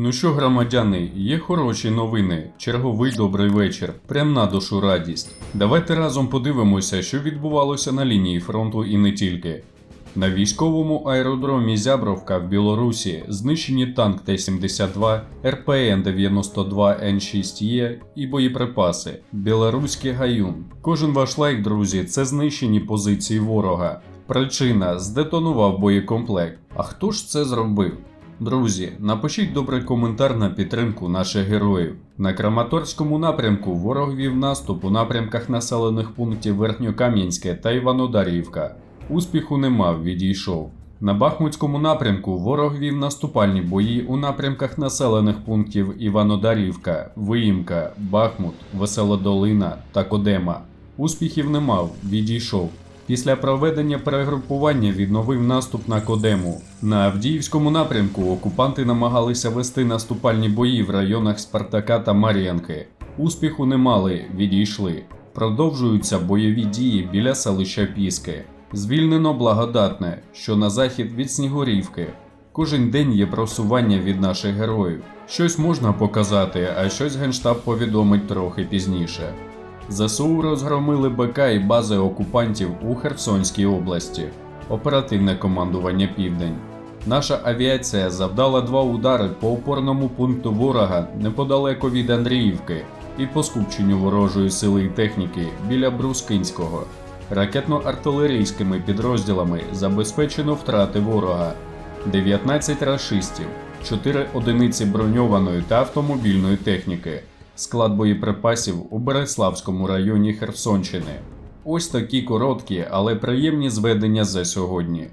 Ну що, громадяни, є хороші новини. Черговий добрий вечір. Прям на душу радість. Давайте разом подивимося, що відбувалося на лінії фронту і не тільки. На військовому аеродромі Зябровка в Білорусі знищені танк Т-72, РПН-92Н6Е і боєприпаси. Білоруський гаюн. Кожен ваш лайк, друзі, це знищені позиції ворога. Причина здетонував боєкомплект. А хто ж це зробив? Друзі, напишіть добрий коментар на підтримку наших героїв. На Краматорському напрямку ворог вів наступ у напрямках населених пунктів Верхньокам'янське та Іванодарівка. Успіху не мав, відійшов. На Бахмутському напрямку ворог вів наступальні бої у напрямках населених пунктів Іванодарівка, Виїмка, Бахмут, Веселодолина та Кодема. Успіхів не мав, відійшов. Після проведення перегрупування відновив наступ на Кодему. На Авдіївському напрямку окупанти намагалися вести наступальні бої в районах Спартака та Мар'янки. Успіху не мали, відійшли. Продовжуються бойові дії біля селища Піски. Звільнено благодатне, що на захід від Снігурівки. Кожен день є просування від наших героїв. Щось можна показати, а щось генштаб повідомить трохи пізніше. ЗСУ розгромили БК і бази окупантів у Херсонській області. Оперативне командування Південь. Наша авіація завдала два удари по опорному пункту ворога неподалеко від Андріївки і по скупченню ворожої сили і техніки біля Брускинського. Ракетно-артилерійськими підрозділами забезпечено втрати ворога 19 рашистів, 4 одиниці броньованої та автомобільної техніки, склад боєприпасів у Береславському районі Херсонщини. Ось такі короткі, але приємні зведення за сьогодні.